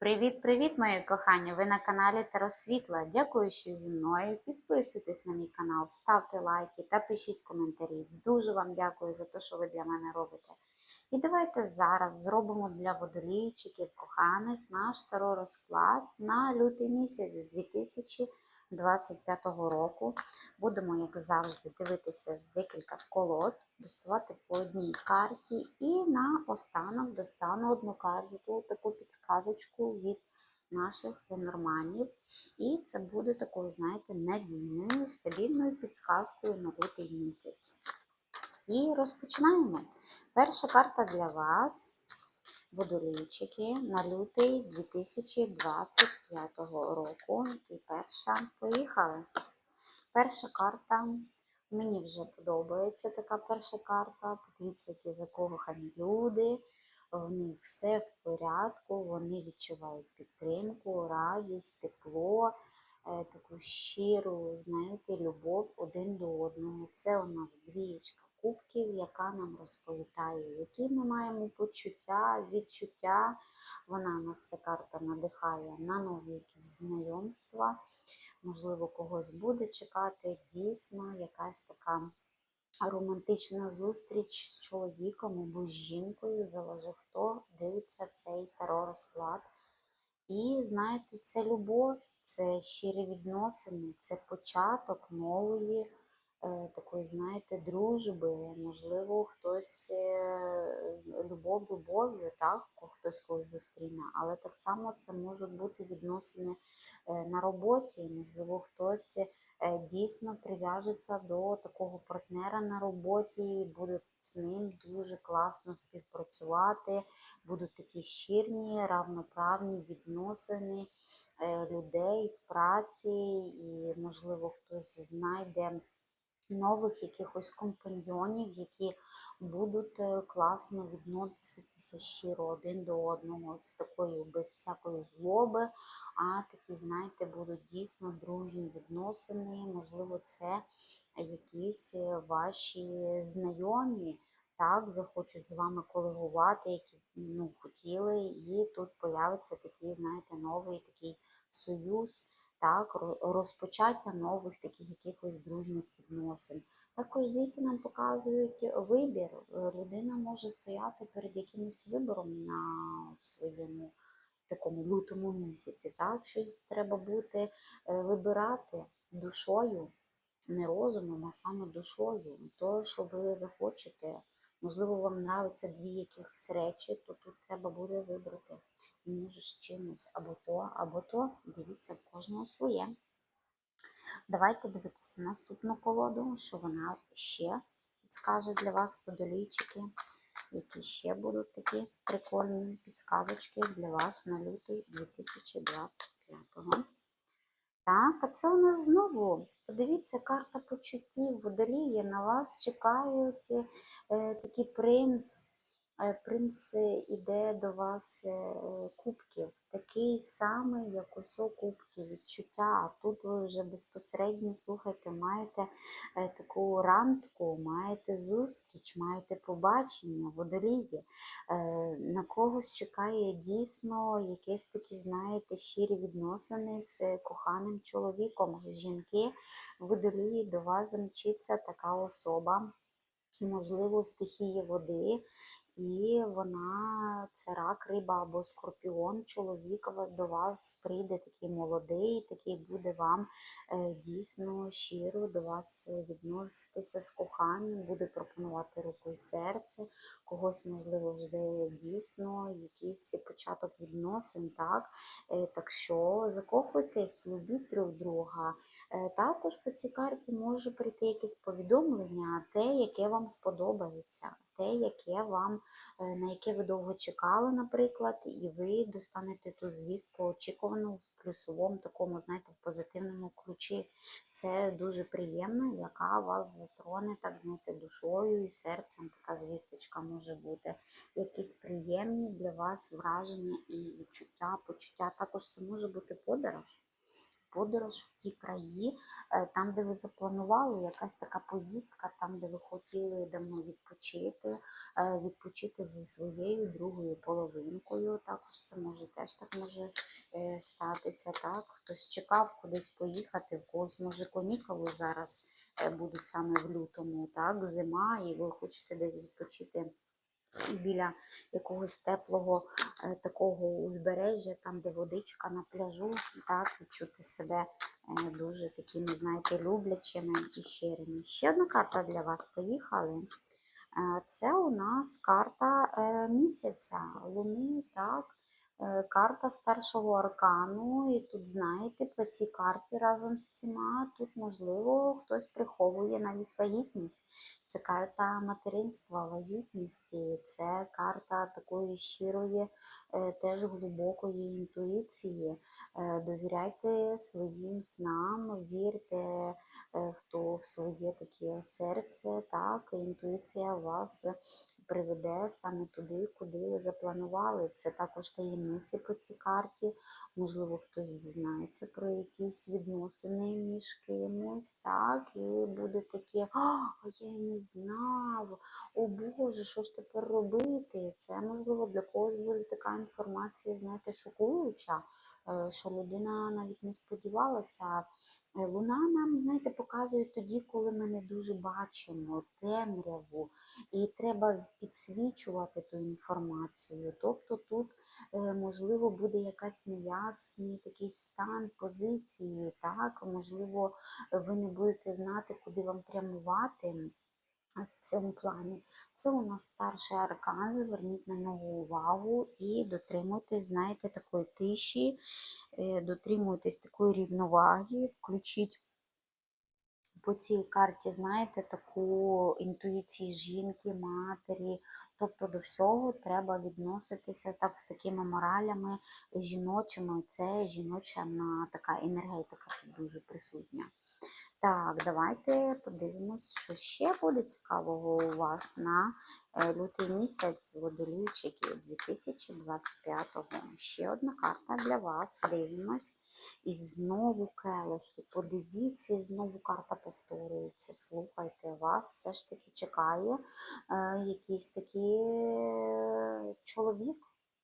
Привіт-привіт, мої кохані! Ви на каналі Таросвітла. Дякую, що зі мною. Підписуйтесь на мій канал, ставте лайки та пишіть коментарі. Дуже вам дякую за те, що ви для мене робите. І давайте зараз зробимо для водолійчиків коханих наш таро розклад на лютий місяць 2025 року. Будемо, як завжди, дивитися з декілька колод, доставати по одній карті і на останок достану одну карту, таку підсказочку від наших ленорманів. І це буде такою, знаєте, надійною, стабільною підсказкою на лютий місяць. І розпочинаємо. Перша карта для вас, водолійчики, на лютий 2025 року. І перша, поїхали. Перша карта. Мені вже подобається така перша карта. Подивіться, які закохані люди. В них все в порядку, вони відчувають підтримку, радість, тепло, е, таку щиру, знаєте, любов один до одного. Це у нас двієчка кубків, яка нам розповідає, які ми маємо почуття, відчуття. Вона нас ця карта надихає на нові якісь знайомства. Можливо, когось буде чекати дійсно якась така романтична зустріч з чоловіком або з жінкою, залежить хто дивиться цей таро розклад. І знаєте, це любов, це щирі відносини, це початок нової такої, знаєте, дружби. Можливо, хтось е, любов любов'ю, так, хтось когось зустріне, але так само це можуть бути відносини е, на роботі. Можливо, хтось е, дійсно прив'яжеться до такого партнера на роботі, буде з ним дуже класно співпрацювати, будуть такі щирні, равноправні відносини е, людей в праці, і, можливо, хтось знайде нових якихось компаньйонів, які будуть е, класно відноситися щиро один до одного, з такою без всякої злоби, а такі, знаєте, будуть дійсно дружні відносини. Можливо, це якісь е, ваші знайомі. Так, захочуть з вами колегувати, які ну, хотіли, і тут появиться такий, знаєте, новий такий союз, так, розпочаття нових таких якихось дружніх відносин. Також діти нам показують вибір. Людина може стояти перед якимось вибором на своєму такому лютому місяці. Так, щось треба бути е, вибирати душою, не розумом, а саме душою. То, що ви захочете. Можливо, вам нравиться дві якихось речі, то тут треба буде вибрати між чимось або то, або то. Дивіться, в кожного своє. Давайте дивитися наступну колоду, що вона ще підскаже для вас водолійчики, які ще будуть такі прикольні підсказочки для вас на лютий 2025 Так, а це у нас знову. Подивіться, карта почуттів водолії. На вас чекають е, такий принц. Е, Принц е, іде до вас е, кубків, такий самий, як ось у кубків, відчуття. А тут ви вже безпосередньо слухайте, маєте е, таку рандку, маєте зустріч, маєте побачення, водолії. Е, На когось чекає дійсно якесь такі, знаєте, щирі відносини з коханим чоловіком. Жінки, водолії, до вас замчиться така особа. Можливо, стихії води, і вона, це рак, риба або скорпіон, чоловік до вас прийде такий молодий, такий буде вам е, дійсно щиро до вас відноситися з коханням, буде пропонувати руку і серце, когось, можливо, жде дійсно якийсь початок відносин, так? Е, Так що закохуйтесь, любіть друг друга. Е, Також по цій карті може прийти якесь повідомлення, те, яке вам сподобається, те, яке вам, е, на яке ви довго чекали, наприклад, і ви достанете ту звістку очікувану в плюсовому такому, знаєте, в позитивному ключі. Це дуже приємно, яка вас затроне, так знаєте, душою і серцем. Така звісточка може бути. Якісь приємні для вас враження і відчуття, почуття. Також це може бути подорож подорож в ті краї, е, там, де ви запланували, якась така поїздка, там, де ви хотіли давно відпочити, е, відпочити зі своєю другою половинкою. Також це може теж так може е, статися. Так, хтось чекав кудись поїхати, в когось може канікули зараз будуть саме в лютому, так, зима, і ви хочете десь відпочити біля якогось теплого е, такого узбережжя, там, де водичка на пляжу, так, відчути себе е, дуже такими, знаєте, люблячими і щирими. Ще одна карта для вас. Поїхали. Е, Це у нас карта місяця, луни, так. Е, Карта старшого аркану, і тут, знаєте, по цій карті разом з цими тут, можливо, хтось приховує навіть вагітність. Це карта материнства, вагітності, це карта такої щирої, е, теж глибокої інтуїції. Е, Довіряйте своїм снам, вірте в то, в своє таке серце, так, інтуїція вас приведе саме туди, куди ви запланували. Це також таємниці по цій карті. Можливо, хтось дізнається про якісь відносини між кимось, так, і буде таке, а я не знав, о Боже, що ж тепер робити? Це, можливо, для когось буде така інформація, знаєте, шокуюча, що людина навіть не сподівалася. Е, Луна нам, знаєте, показує тоді, коли ми не дуже бачимо темряву, і треба підсвічувати ту інформацію. Тобто тут, е, можливо, буде якась неясний такий стан позиції, так, можливо, ви не будете знати, куди вам прямувати. В цьому плані це у нас старший аркан. Зверніть на нього увагу і дотримуйтесь, знаєте, такої тиші, е, дотримуйтесь такої рівноваги, включіть по цій карті, знаєте, таку інтуїцію жінки, матері. Тобто до всього треба відноситися так з такими моралями жіночими. Це жіноча така енергетика дуже присутня. Так, давайте подивимось, що ще буде цікавого у вас на е, лютий місяць водолійчики 2025-го. Ще одна карта для вас. Дивимось. І знову келихи. Подивіться, і знову карта повторюється. Слухайте, вас все ж таки чекає е, якийсь такий е, чоловік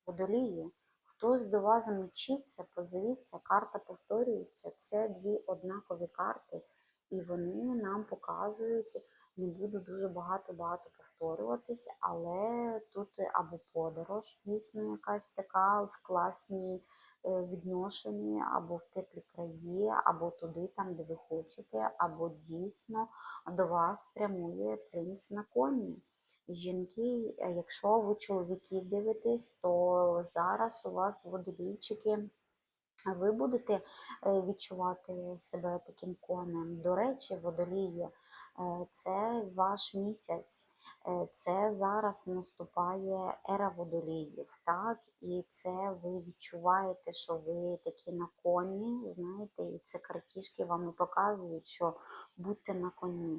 водолії. Хтось до вас замчиться, подивіться, карта повторюється. Це дві однакові карти, і вони нам показують, не буду дуже багато-багато повторюватись, але тут або подорож, дійсно якась така в класній е, відношенні, або в теплі краї, або туди, там, де ви хочете, або дійсно до вас прямує принц на коні. Жінки, е, якщо ви чоловіки дивитесь, то зараз у вас водолійчики, ви будете е, відчувати себе таким конем. До речі, водолії, е, це ваш місяць. Е, Це зараз наступає ера водоліїв, так? І це ви відчуваєте, що ви такі на коні, знаєте, і це картішки вам і показують, що будьте на коні.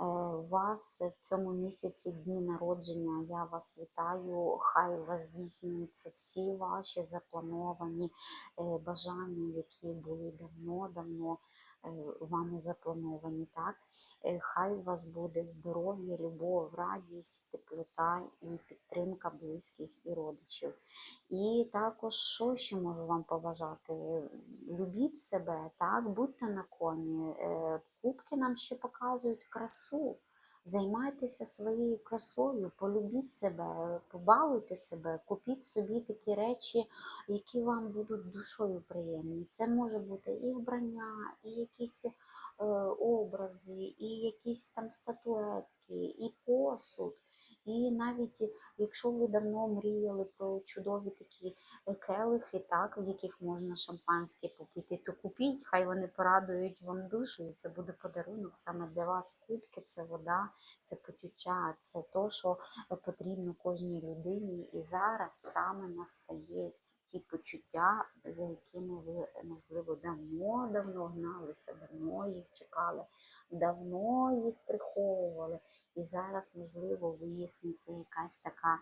Е, У вас в цьому місяці дні народження. Я вас вітаю. Хай у вас здійснюються всі ваші заплановані е, бажання, які були давно-давно е, вами заплановані. Так? Е, Хай у вас буде здоров'я, любов, радість, теплота і підтримка близьких і родичів. І також, що ще можу вам побажати? Любіть себе, так, будьте на коні. Е, Кубки нам ще показують красу. Займайтеся своєю красою, полюбіть себе, побалуйте себе, купіть собі такі речі, які вам будуть душою приємні. Це може бути і вбрання, і якісь е, образи, і якісь там статуетки, і посуд. І навіть якщо ви давно мріяли про чудові такі е, келихи, так, в яких можна шампанське попити, то купіть, хай вони порадують вам душу, і це буде подарунок саме для вас. Кубки це вода, це почуття, це то, що потрібно кожній людині. І зараз саме настає ті почуття, за якими ви, можливо, давно-давно гналися, давно їх чекали, давно їх приховували. І зараз, можливо, виясниться якась така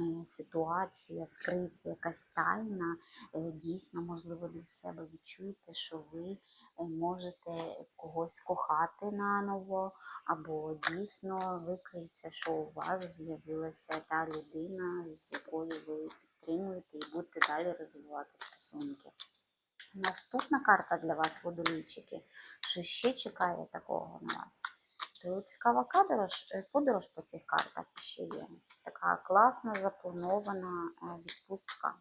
е, ситуація, скриться якась тайна. Е, Дійсно, можливо, для себе відчуєте, що ви е, можете когось кохати наново, або дійсно викриється, що у вас з'явилася та людина, з якою ви підтримуєте і будете далі розвивати стосунки. Наступна карта для вас, водолійчики, що ще чекає такого на вас. То цікава подорож, е, подорож по цих картах ще є. Така класна, запланована е, відпустка.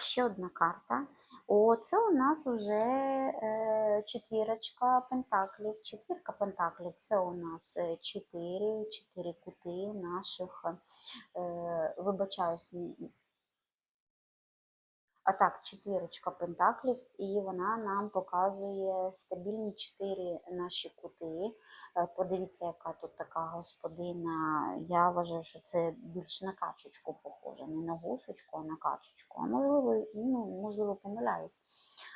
Ще одна карта. О, це у нас вже е, четвірочка пентаклів. Четвірка пентаклів це у нас е, чотири, чотири кути наших, е, вибачаюсь, а так, четвірочка пентаклів, і вона нам показує стабільні чотири наші кути. Е, Подивіться, яка тут така господина. Я вважаю, що це більш на качечку похоже. Не на гусочку, а на качечку. А можливо, ну, можливо, помиляюсь.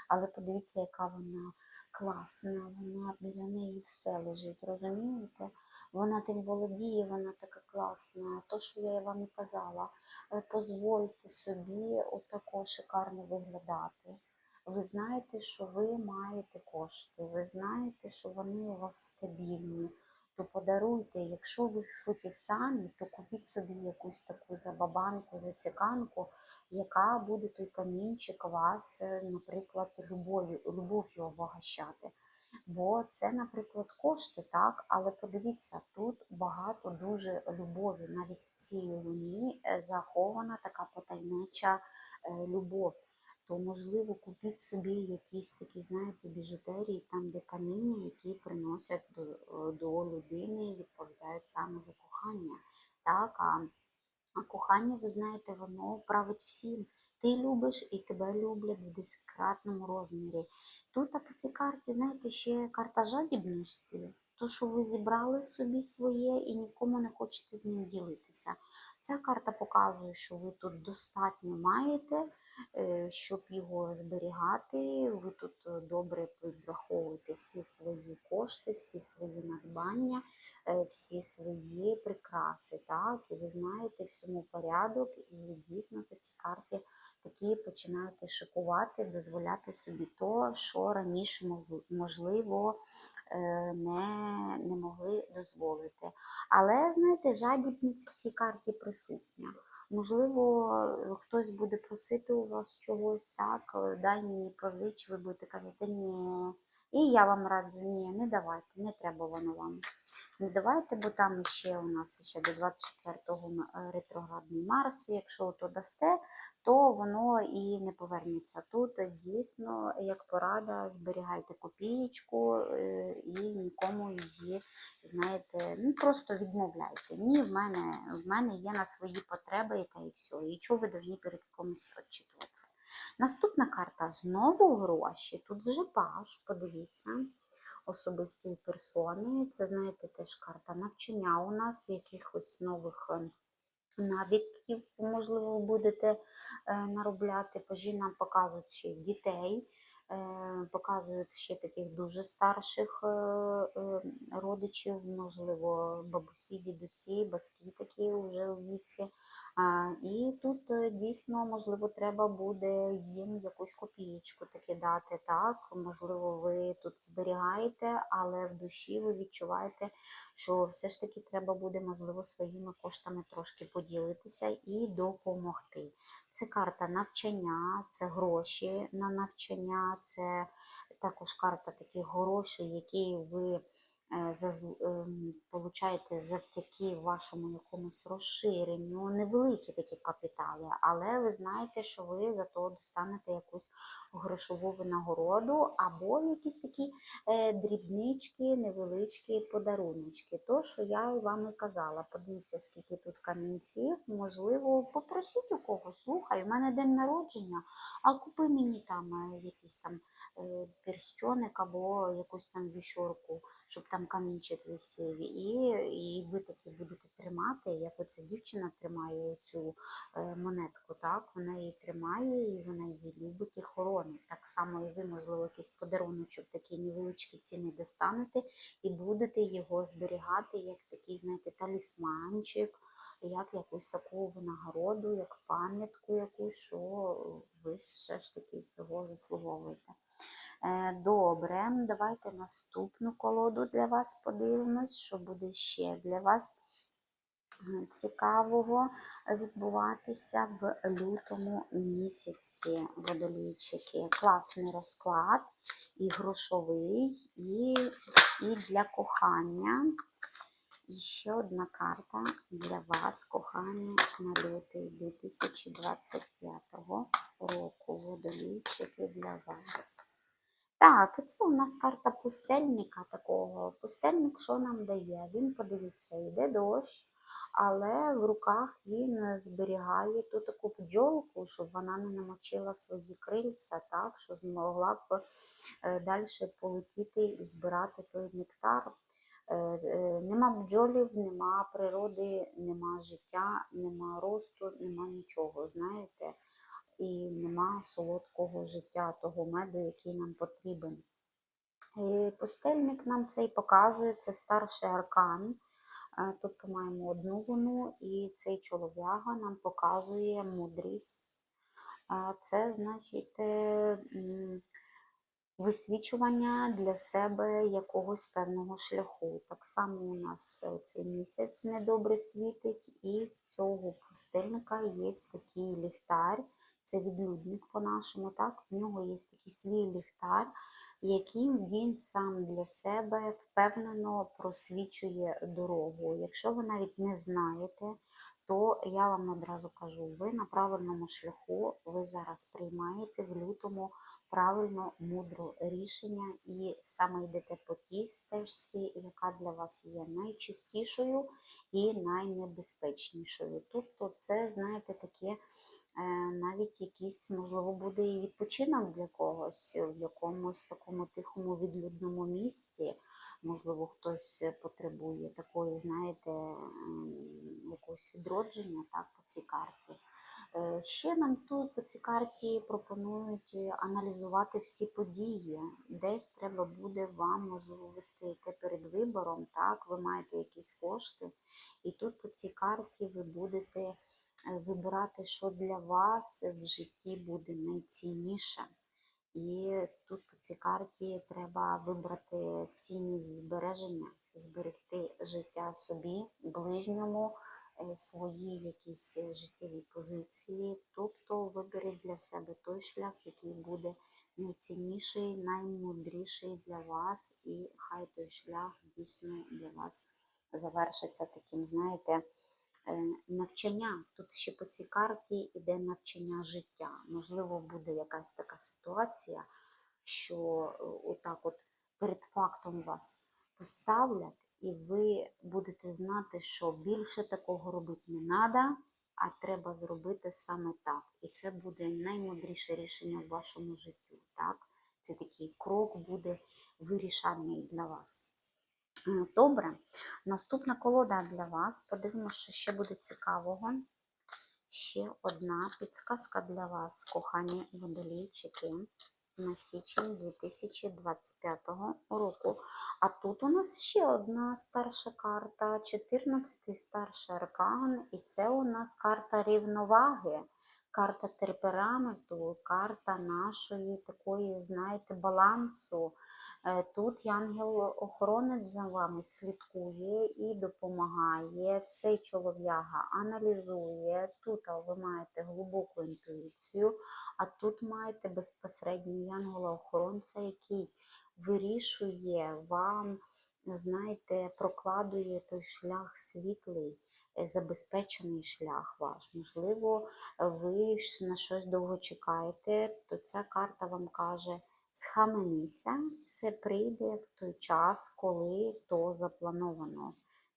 Але подивіться, яка вона класна. Вона біля неї все лежить, розумієте? Вона тим володіє, вона така класна. То, що я вам і казала е, дозвольте собі отако шикарно виглядати. Ви знаєте, що ви маєте кошти, ви знаєте, що вони у вас стабільні. То подаруйте, якщо ви хочете самі, то купіть собі якусь таку забабанку, заціканку, яка буде той камінчик вас, е, наприклад, любов'ю, любов'ю обогащати. Бо це, наприклад, кошти, так, але подивіться, тут багато дуже любові. Навіть в цій луні е, захована така потайнича е, любов. То, можливо, купіть собі якісь такі, знаєте, біжутерії, там, де каміння, які приносять до, е, до людини і відповідають саме за кохання. Так, а, а кохання, ви знаєте, воно править всім. Ти любиш і тебе люблять в десятикратному розмірі. Тут а по цій карті, знаєте, ще карта жадібності. То, що ви зібрали собі своє і нікому не хочете з ним ділитися. Ця карта показує, що ви тут достатньо маєте, е, щоб його зберігати. Ви тут е, добре підраховуєте всі свої кошти, всі свої надбання, е, всі свої прикраси. Так? І ви знаєте всьому порядок, і дійсно по цій карті такі починаєте шикувати, дозволяти собі то, що раніше можливо е, не, не могли дозволити. Але знаєте, жадібність в цій карті присутня. Можливо, хтось буде просити у вас чогось так, е, дай мені позич, ви будете казати ні. І я вам раджу, ні, не давайте, не треба воно вам. Не давайте, бо там ще у нас ще до 24-го е, ретроградний Марс. Якщо то дасте, то воно і не повернеться. Тут е, дійсно, як порада, зберігайте копієчку е, і нікому її, знаєте, ну просто відмовляйте. Ні, в мене, в мене є на свої потреби, і та і все. І чого ви повинні перед комусь відчитуватися. Наступна карта знову гроші. Тут вже паш, подивіться, особистої персони. Це, знаєте, теж карта навчання у нас, якихось нових е, навиків, можливо, будете е, наробляти. Пажі нам показують ще дітей, е, показують ще таких дуже старших е, родичів, можливо, бабусі, дідусі, батьки такі вже у віці. І тут е, дійсно, можливо, треба буде їм якусь копієчку таки дати. Так, можливо, ви тут зберігаєте, але в душі ви відчуваєте, що все ж таки треба буде, можливо, своїми коштами трошки поділитися і допомогти. Це карта навчання, це гроші на навчання, це також карта таких грошей, які ви получаєте завдяки вашому якомусь розширенню, невеликі такі капітали, але ви знаєте, що ви за то достанете якусь грошову винагороду або якісь такі е, дрібнички, невеличкі подаруночки. То, що я і вам і казала. Подивіться, скільки тут камінців. Можливо, попросіть у когось, слухай, у мене день народження, а купи мені там е, якийсь там е, перстьоник або якусь там віщорку, щоб там камінчик висів. І, і ви таки будете тримати, як оця дівчина тримає цю е, монетку, так? Вона її тримає і вона її любить і хоронить. Так само і ви, можливо, якийсь подаруночок такий невеличкий ціни достанете і будете його зберігати як такий, знаєте, талісманчик, як якусь таку винагороду, як пам'ятку якусь, що ви все ж таки цього заслуговуєте. Е, Добре, давайте наступну колоду для вас подивимось, що буде ще для вас цікавого відбуватися в лютому місяці водолійчики. Класний розклад, і грошовий, і, і для кохання. І ще одна карта для вас, кохання на лютий 2025 року. Водолійчики для вас. Так, це у нас карта пустельника такого. Пустельник що нам дає? Він, подивіться, йде дощ, але в руках він зберігає ту таку бджолку, щоб вона не намочила свої крильця, так, щоб змогла б далі полетіти і збирати той нектар. Е, е, Нема бджолів, нема природи, нема життя, нема росту, нема нічого, знаєте, і нема солодкого життя, того меду, який нам потрібен. І Пустельник нам цей показує, це старший аркан. Е, Тобто маємо одну луну, і цей чолов'яга нам показує мудрість. Е, Це значить е, висвічування для себе якогось певного шляху. Так само у нас цей місяць недобре світить, і в цього пустельника є такий ліхтар, це відлюдник по-нашому, так? В нього є такий свій ліхтар, яким він сам для себе впевнено просвічує дорогу. Якщо ви навіть не знаєте, то я вам одразу кажу, ви на правильному шляху, ви зараз приймаєте в лютому правильно, мудро рішення і саме йдете по тій стежці, яка для вас є найчистішою і найнебезпечнішою. Тобто це, знаєте, таке навіть якийсь, можливо, буде і відпочинок для когось в якомусь такому тихому відлюдному місці. Можливо, хтось потребує такої, знаєте, якогось відродження так, по цій карті. Е, Ще нам тут по цій карті пропонують е, аналізувати всі події. Десь треба буде вам, можливо, ви стоїте перед вибором, так, ви маєте якісь кошти, і тут по цій карті ви будете е, вибирати, що для вас в житті буде найцінніше. І тут по цій карті треба вибрати цінність збереження, зберегти життя собі, ближньому, е, свої якісь життєві позиції. Тобто виберіть для себе той шлях, який буде найцінніший, наймудріший для вас, і хай той шлях дійсно для вас завершиться таким, знаєте, навчання. Тут ще по цій карті йде навчання життя. Можливо, буде якась така ситуація, що е, отак от перед фактом вас поставлять, і ви будете знати, що більше такого робити не треба, а треба зробити саме так. І це буде наймудріше рішення в вашому житті. Так? Це такий крок буде вирішальний для вас. Добре, наступна колода для вас. Подивимося, що ще буде цікавого. Ще одна підсказка для вас, кохані водолійчики, на січень 2025 року. А тут у нас ще одна старша карта, 14-й старший аркан, і це у нас карта рівноваги, карта темпераменту, карта нашої такої, знаєте, балансу. Е, Тут янгел-охоронець за вами слідкує і допомагає. Цей чолов'яга аналізує. Тут ви маєте глибоку інтуїцію, а тут маєте безпосередньо янгола-охоронця, який вирішує вам, знаєте, прокладує той шлях світлий, е, забезпечений шлях ваш. Можливо, ви на щось довго чекаєте, то ця карта вам каже. Схаменися, все прийде в той час, коли то заплановано.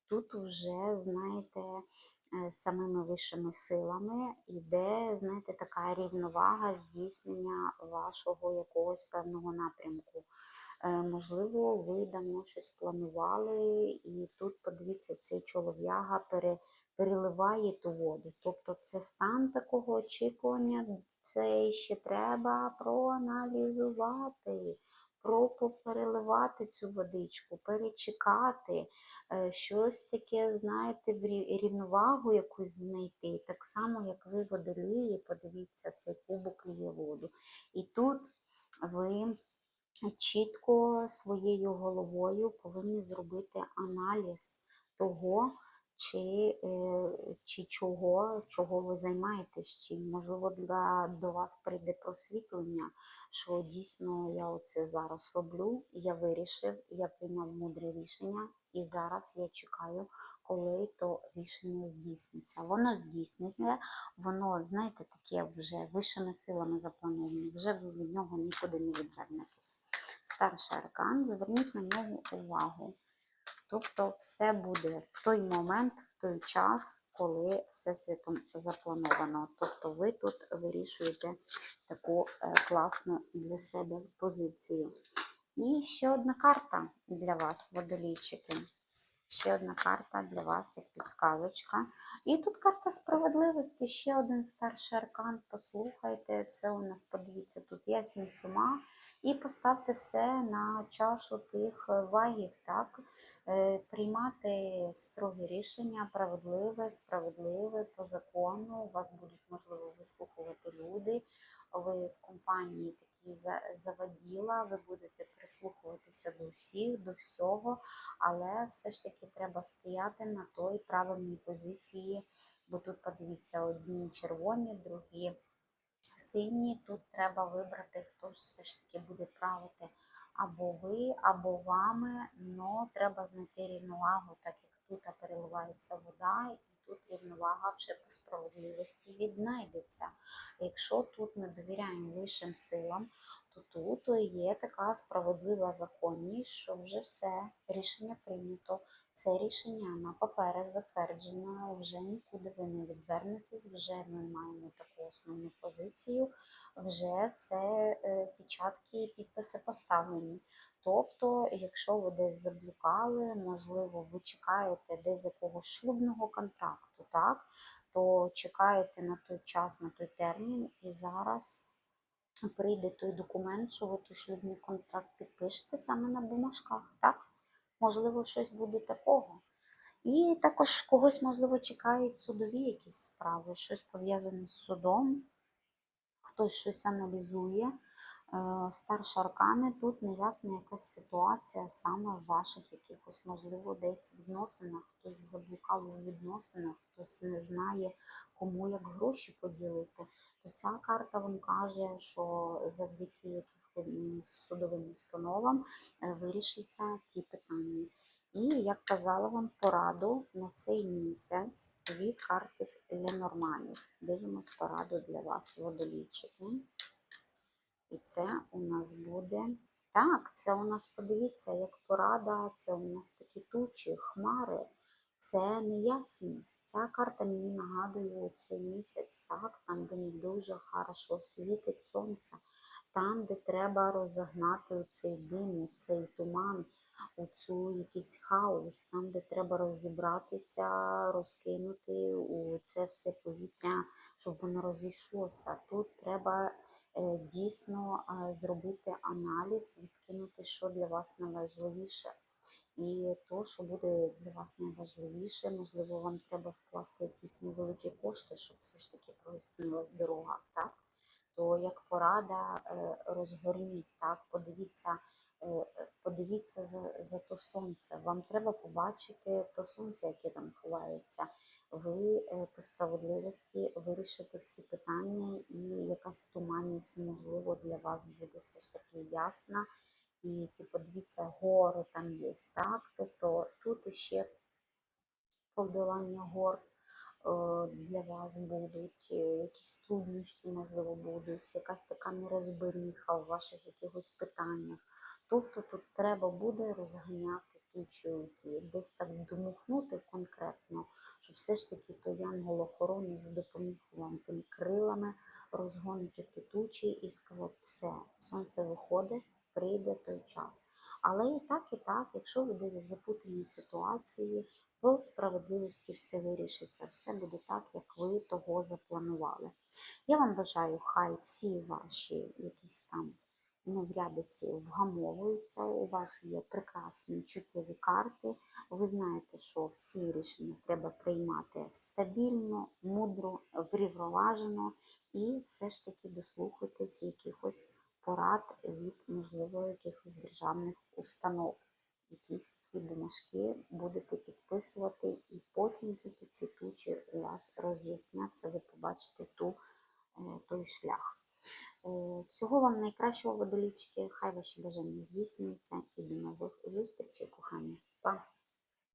Тут вже, знаєте, е, самими вищими силами йде, знаєте, така рівновага здійснення вашого якогось певного напрямку. Е, Можливо, ви давно щось планували, і тут, подивіться, цей чолов'яга пере, переливає ту воду. Тобто це стан такого очікування, це ще треба проаналізувати, про переливати цю водичку, перечекати, е, щось таке, знаєте, рівновагу якусь знайти. Так само, як ви водолії, подивіться, цей кубок ліє воду. І тут ви чітко своєю головою повинні зробити аналіз того, чи, е, чи чого, чого ви займаєтесь, чим. Можливо, для, до вас прийде просвітлення, що дійсно я оце зараз роблю, я вирішив, я прийняв мудре рішення, і зараз я чекаю, коли то рішення здійсниться. Воно здійсниться, воно, знаєте, таке вже вищими силами заплановане, вже ви від нього нікуди не відвернетесь. Старший аркан, зверніть на нього увагу. Тобто все буде в той момент, в той час, коли Всесвітом заплановано. Тобто ви тут вирішуєте таку е, класну для себе позицію. І ще одна карта для вас, водолійчики. Ще одна карта для вас, як підсказочка. І тут карта справедливості, ще один старший аркан. Послухайте, це у нас, подивіться, тут ясність ума. І поставте все на чашу тих вагів, так? Е, Приймати строгі рішення, праведливе, справедливе, по закону. Вас будуть, можливо, вислухувати люди. Ви в компанії такі за- заводіла, ви будете прислухуватися до всіх, до всього, але все ж таки треба стояти на той правильній позиції, бо тут подивіться, одні червоні, другі сині. Тут треба вибрати, хто ж все ж таки буде правити. Або ви, або вами, але треба знайти рівновагу, так як тут переливається вода, і тут рівновага вже по справедливості віднайдеться. Якщо тут ми довіряємо вищим силам, то тут є така справедлива законність, що вже все, рішення прийнято. Це рішення на паперах затверджено, вже нікуди ви не відвернетесь, вже ми маємо таку основну позицію, вже це е, печатки і підписи поставлені. Тобто, якщо ви десь заблукали, можливо, ви чекаєте десь якогось шлюбного контракту, так, то чекаєте на той час, на той термін, і зараз прийде той документ, що ви той шлюбний контракт підпишете саме на бумажках, так? Можливо, щось буде такого. І також когось, можливо, чекають судові якісь справи, щось пов'язане з судом, хтось щось аналізує. Е, Старші аркани тут неясна якась ситуація саме в ваших якихось, можливо, десь відносинах, хтось заблукав у відносинах, хтось не знає, кому як гроші поділити. То ця карта вам каже, що завдяки якихось судовим установам е, вирішаться ті питання. І як казала вам пораду на цей місяць від карти Ленорманів. Дивимось пораду для вас, водолійчики. І це у нас буде. Так, це у нас, подивіться, як порада, це у нас такі тучі, хмари, це неясність. Ця карта мені нагадує цей місяць, так, там, де дуже хорошо світить сонце, там, де треба розогнати цей дим, цей туман, оцю якийсь хаос, там, де треба розібратися, розкинути у це все повітря, щоб воно розійшлося. Тут треба е, дійсно е, зробити аналіз, відкинути, що для вас найважливіше. І то, що буде для вас найважливіше, можливо, вам треба вкласти якісь невеликі кошти, щоб все ж таки прояснилась дорога, так? То як порада е, розгорніть, так, подивіться, е, подивіться за, за то сонце. Вам треба побачити то сонце, яке там ховається. Ви е, по справедливості вирішите всі питання, і якась туманність, можливо, для вас буде все ж таки ясна. І типу, дивіться, гори там є, так? Тобто тут ще подолання гор для вас будуть, е, якісь труднощі, можливо, будуть, якась така нерозберіха в ваших якихось питаннях. Тобто тут треба буде розганяти тучу, ті, десь так дмухнути конкретно, щоб все ж таки той янгол-охоронець допоміг вам тими крилами розгонити ті тучі і сказати, все, сонце виходить, прийде той час. Але і так, і так, якщо ви десь в запутаній ситуації, по справедливості все вирішиться, все буде так, як ви того запланували. Я вам бажаю, хай всі ваші якісь там неврядиці вгамовуються. У вас є прекрасні чуттєві карти. Ви знаєте, що всі рішення треба приймати стабільно, мудро, врівноважено і все ж таки дослухайтесь якихось порад від, можливо, якихось державних установ. Якісь такі бумажки будете підписувати, і потім тільки ці тучі у вас роз'ясняться, ви побачите ту, е, той шлях. Е, Всього вам найкращого водолічки, хай ваші бажання здійснюються і до нових зустрічей, кохання.